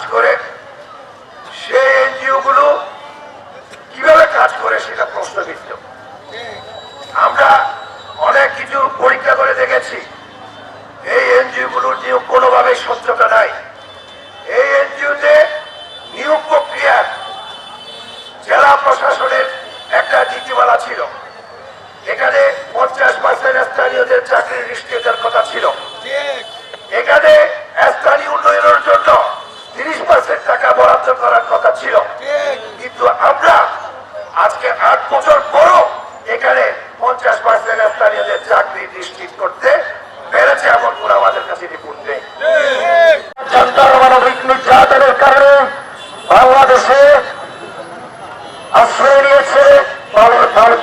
কাজ করে সেই এনজিও গুলো কীভাবে কাজ করে সেটা প্রশ্নবিদ্ধ আমরা অনেক কিছু পরীক্ষা করে দেখেছি। এই এনজিও গুলোর নিয়োগ কোনোভাবে স্বচ্ছতা নাই। এই এনজিওতে নিয়োগ প্রক্রিয়ার জেলা প্রশাসনের একটা নীতিমালা ছিল। এখানে পঞ্চাশ পার্সেন্ট স্থানীয়দের চাকরির নিশ্চয়তার কথা ছিল। এখানে স্থানীয় উন্নয়নের জন্য তিরিশ পার্সেন্ট টাকা বরাদ্দ করার কথা ছিল কিন্তু আমরা আজকে আট বছর পরও এখানে পঞ্চাশ পার্সেন্ট স্থানীয়দের চাকরি নিশ্চিত করতে পেরেছে এমন করে আমাদের কাছে রিপোর্ট নেই নির্যাতনের কারণে বাংলাদেশে আশ্রয় নিয়েছে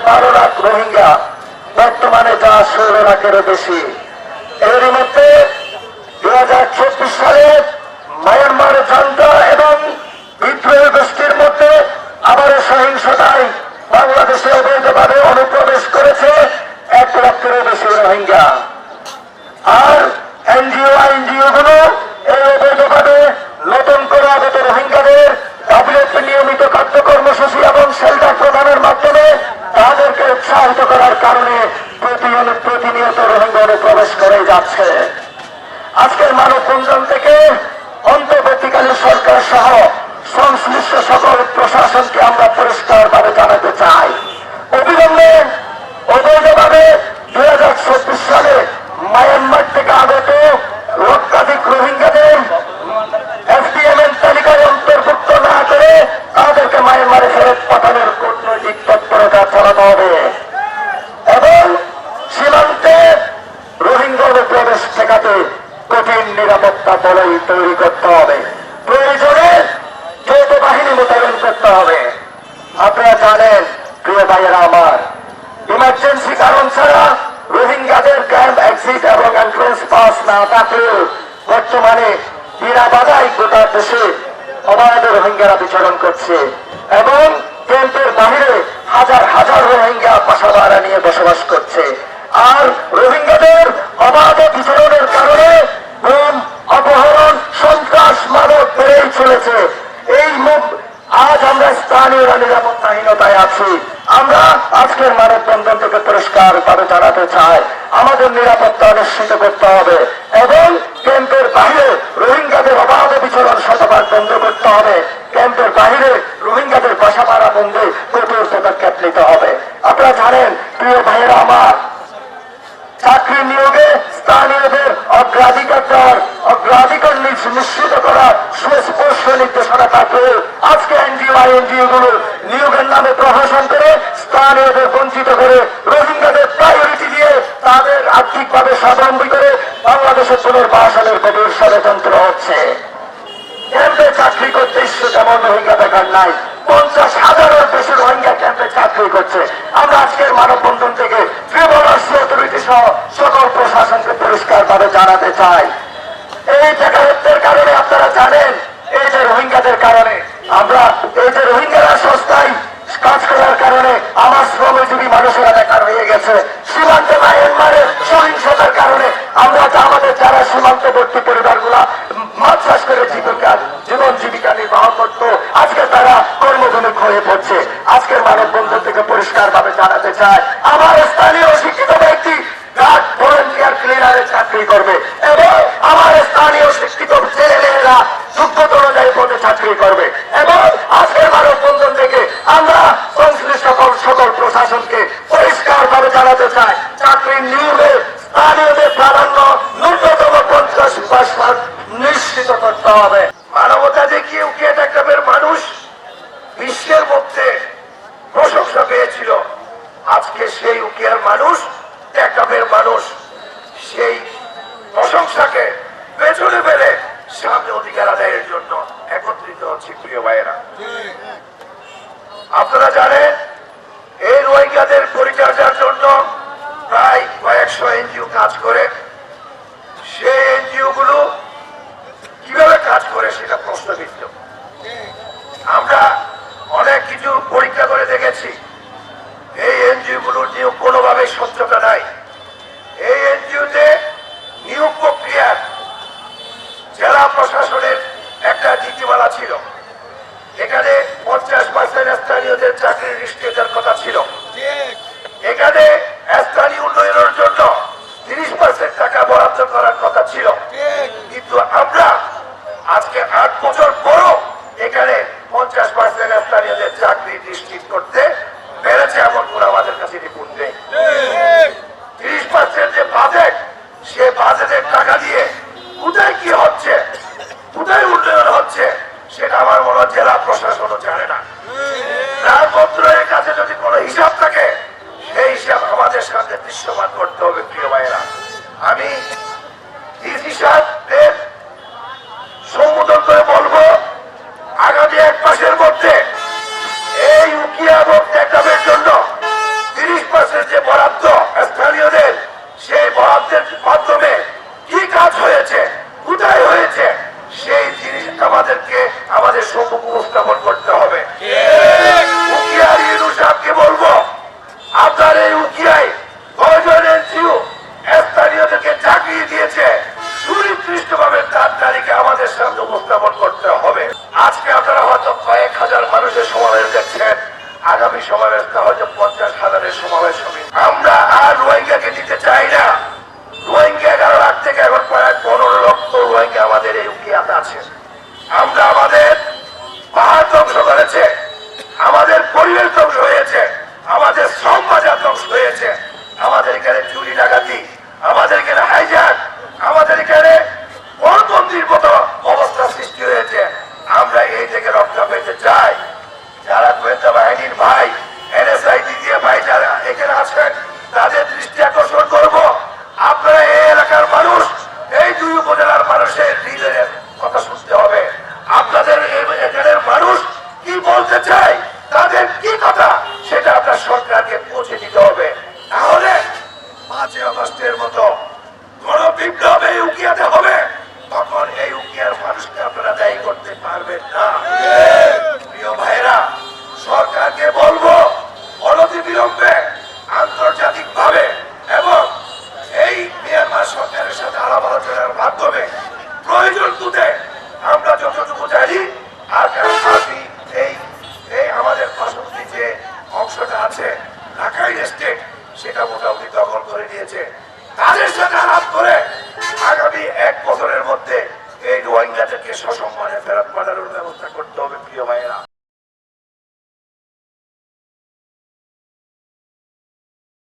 বারো লাখ রোহিঙ্গা। বর্তমানে বেশি। এর মধ্যে দু হাজার চব্বিশ সালে মায়ানমার জান্তা এবং বিদ্রোহী গোষ্ঠীর মধ্যে আবারও সহিংসতায় বাংলাদেশে অবৈধভাবে করেছে লক্ষেরও বেশি রোহিঙ্গা। আর এনজিও এনজিও গুলো এই অবৈধভাবে নতুন করে আগত রোহিঙ্গাদের ডাব্লিউপি নিয়মিত খাদ্য কর্মসূচি এবং শেল্টার প্রদানের মাধ্যমে তাদেরকে উৎসাহিত করার কারণে প্রতিনিয়ত রোহিঙ্গা অনুপ্রবেশ করে যাচ্ছে। আজকের মানব বন্ধন থেকে অন্তর্বর্তীকালীন সরকার সহ সংশ্লিষ্ট সকল প্রশাসনকে আমরা পরিষ্কারভাবে জানাতে চাই। অবিলম্বে অবৈধভাবে মায়ানমার থেকে আগত লক্ষাধিক রোহিঙ্গাদের কূটনৈতিক তৎপরতা এবং সীমান্তে রোহিঙ্গা অনুপ্রবেশ ঠেকাতে কঠিন নিরাপত্তা বলয় তৈরি করতে হবে। প্রয়োজনে যৌথ বাহিনী করতে হবে। আপনারা জানেন, প্রিয় ভাইয়েরা আমার ইমার্জেন্সি কারণ ছাড়া রোহিঙ্গাদের ক্যাম্প এক্সিট এবং এন্ট্রেন্স পাস না থাকলেও বর্তমানে বিনা বাধাই গোটা দেশে অবাধ রোহিঙ্গারা বিচরণ করছে এবং ক্যাম্পের বাহিরে হাজার হাজার রোহিঙ্গা বাসা নিয়ে বসবাস করছে। আর রোহিঙ্গাদের অবাধ বিচরণের কারণে গুম অপহরণ সন্ত্রাস মাদক বেড়েই চলেছে এই মুখ আজ আমরা স্থানীয়রা নিরাপত্তাহীনতায় আছি আমরা আজকের মানববন্ধন থেকে পরিষ্কার ভাবে জানাতে চাই আমাদের নিরাপত্তা নিশ্চিত করতে হবে এবং ক্যাম্পের বাইরে রোহিঙ্গাদের অবাধ বিচরণ শতভাগ বন্ধ করতে হবে। ক্যাম্পের বাইরে রোহিঙ্গাদের বাসা মারা বন্ধে কঠোর পদক্ষেপ নিতে হবে। আপনারা জানেন, প্রিয় ভাইয়েরা আমার, চাকরি নিয়োগে স্থানীয়দের অগ্রাধিকার দেওয়ার অগ্রাধিকার নিশ্চিত করার সুস্পষ্ট নির্দেশনা থাকলে আজকে এনজিও আইএনজিও গুলো নিয়োগের নামে প্রহসন করে স্থানীয়দের বঞ্চিত করে রোহিঙ্গাদের প্রায়োরিটি দিয়ে তাদের আর্থিকভাবে স্বাবলম্বী করে বাংলাদেশের পুনর্বাসনের গভীর ষড়যন্ত্র হচ্ছে। আমরা আজকের মানববন্ধন থেকে জানাতে চাই। এই বেকারত্বের কারণে আপনারা জানেন, এই যে রোহিঙ্গাদের কারণে আমরা, এই যে রোহিঙ্গারা সস্তায় কাজ করার কারণে আমার শ্রমজীবী মানুষেরা বেকার হয়ে গেছে। সীমান্তে মায়ানমারের সহিংসতার কারণে আমরা যা আমাদের যারা সীমান্তবর্তী পরিবারগুলা মাছ চাষ করে জীবিকা, জীবন জীবিকা নির্বাহ করত, আজকে তারা কর্মজনক হয়ে পড়ছে। আজকের মানববন্ধন থেকে পরিষ্কার ভাবে জানাতে চায়, আমার স্থানীয় শিক্ষিত ব্যক্তি ক্লিনারে চাকরি করবে এবং আমার স্থানীয় শিক্ষিত ছেলে মেয়েরা যোগ্যতা অনুযায়ী পদে চাকরি করবে এবং আজকের মানববন্ধন থেকে আমরা সংশ্লিষ্ট সকল সকল প্রশাসনকে পরিষ্কার ভাবে জানাতে চাই চাকরির নিয়োগে স্থানীয়দের প্রাধান্য ন্যূনতম পঞ্চাশ পার্সেন্ট নিশ্চিত করতে হবে। মানবতা দেখিয়ে উকিয়া টাকাবের মানুষ বিশ্বের মধ্যে প্রশংসা পেয়েছিল। আজকে সেই উকিয়ার মানুষ ট্যাকাবের মানুষ, সেই প্রশংসাকে পেছনে ফেলে সামনে অধিকার আদায়ের জন্য একত্রিত হচ্ছে প্রিয় ভাইয়েরা। আপনারা জানেন, এই রোহিঙ্গাদের পরিচর্যার জন্য প্রায় কয়েকশো এনজিও কাজ করে। সেই এনজিও গুলো করে সেটা প্রশ্নবিদ্ধ আমরা অনেক কিছু পরীক্ষা করে দেখেছি। এই এনজিও গুলোর নিয়োগ কোনোভাবে স্বচ্ছতা নাই। এই এনজিওতে নিয়োগ প্রক্রিয়ার জেলা প্রশাসনের একটা নীতিমালা ছিল। এখানে পঞ্চাশ পার্সেন্ট স্থানীয়দের চাকরির নিশ্চয়তার কথা ছিল। এখানে স্থানীয় উন্নয়নের জন্য তিরিশ পার্সেন্ট টাকা বরাদ্দ করার নিশ্চিত করতে পেরেছে এমন আমাদের কাছে রিপোর্ট। নেই তিরিশ পার্সেন্ট যে বাজেট সে বাজেটের টাকা দিয়ে কোথায় কি হচ্ছে, কোথায় উন্নয়ন হচ্ছে, সেটা আমার মনে জেলা প্রশাসনও জানে না। মন্ত্রণের কাছে যদি কোনো হিসাব থাকে, সেই হিসাব আমাদের সামনে দৃশ্যমান করতে হবে, প্রিয় ভাইয়েরা। আমি সামনে উপস্থাপন করতে হবে। আজকে আপনারা হয়তো কয়েক হাজার মানুষের সমাবেশ দেখছেন। আগামী সমাবেশটা হয়তো পঞ্চাশ হাজারের সমাবেশ হবে। আমরা আর রোহিঙ্গাকে দিতে চাই না। রোহিঙ্গা থেকে এখন প্রায় পনেরো লক্ষ রোহিঙ্গা আমাদের এই উকিয়াতে আছে। আমরা আমাদের পাহাড় ধ্বংস করেছে। আমাদের পরিবেশ ধ্বংস হয়েছে। আমাদের শ্রম ধ্বংস হয়েছে। আমাদের এখানে চুরি ডাকাতি, আমাদের এখানে হাইজাক আমাদের এখানে আগস্টের মতো কোন বিপ্লব উকিয়াতে হবে, তখন এই উকিয়ার মানুষকে আপনারা দায়ী করতে পারবেন না। প্রিয় ভাইরা সরকারকে বলব, অনতি বিলম্বে আন্তর্জাতিক ভাবে এবং এই মিয়ানমার সরকারের সাথে আলাপ আলোচনার মাধ্যমে প্রয়োজন বুঝে আমরা যতটুকু জানি, আর এই এই আমাদের পার্শ্ববর্তী যে অংশটা আছে, ঢাকাই স্টেট, সেটা মোটামুটি দখল করে নিয়েছে। সাথে আলাপ করে আগামী এক বছরের মধ্যে এই রোহিঙ্গাদেরকে সসম্মানে